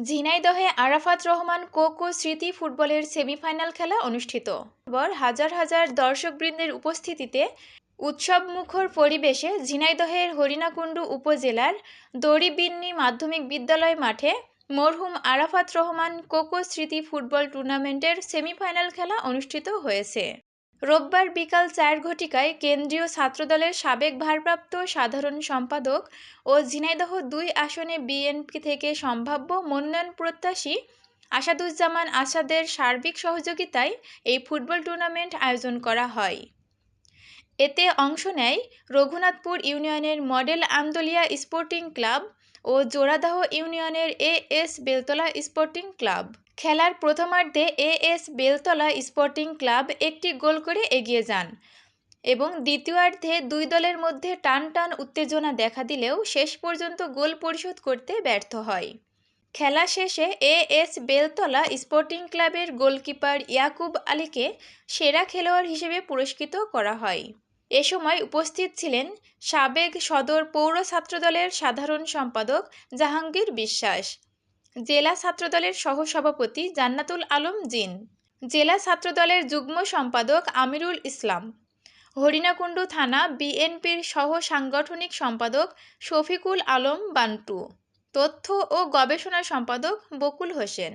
ঝিনাইদহে আরাফাত রহমান কোকো স্মৃতি ফুটবলের সেমিফাইনাল খেলা অনুষ্ঠিত। হাজার হাজার দর্শকবৃন্দের উপস্থিতিতে উৎসবমুখর পরিবেশে ঝিনাইদহের হরিণাকুণ্ডু উপজেলার দড়িবিন্নি মাধ্যমিক বিদ্যালয় মাঠে মরহুম আরাফাত রহমান কোকো স্মৃতি ফুটবল টুর্নামেন্টের সেমিফাইনাল খেলা অনুষ্ঠিত হয়েছে। রোববার বিকাল চার ঘটিকায় কেন্দ্রীয় ছাত্রদলের সাবেক ভারপ্রাপ্ত সাধারণ সম্পাদক ও ঝিনাইদহ দুই আসনে বিএনপি থেকে সম্ভাব্য মনোনয়ন প্রত্যাশী আসাদুজ্জামান আসাদের সার্বিক সহযোগিতায় এই ফুটবল টুর্নামেন্ট আয়োজন করা হয়। এতে অংশ নেয় রঘুনাথপুর ইউনিয়নের মডেল আন্দোলিয়া স্পোর্টিং ক্লাব ও জোড়াদাহ ইউনিয়নের A S Beltala sporting club. খেলার প্রথমার্ধে A S Beltala sporting club একটি গোল করে এগিয়ে যান এবং দ্বিতীয়ার্ধে দুই দলের মধ্যে টান টান উত্তেজনা দেখা দিলেও শেষ পর্যন্ত গোল পরিশোধ করতে ব্যর্থ হয়। খেলা শেষে এ এস বেলতলা স্পোর্টিং ক্লাবের গোলকিপার ইয়াকুব আলীকে সেরা খেলোয়াড় হিসেবে পুরস্কৃত করা হয়। এ সময় উপস্থিত ছিলেন সাবেক সদর পৌর ছাত্রদলের সাধারণ সম্পাদক জাহাঙ্গীর বিশ্বাস, জেলা ছাত্রদলের সহসভাপতি জান্নাতুল আলম জিন, জেলা ছাত্রদলের যুগ্ম সম্পাদক আমিরুল ইসলাম, হরিণাকুণ্ডু থানা বিএনপির সহ সাংগঠনিক সম্পাদক শফিকুল আলম বান্টু, তথ্য ও গবেষণা সম্পাদক বকুল হোসেন।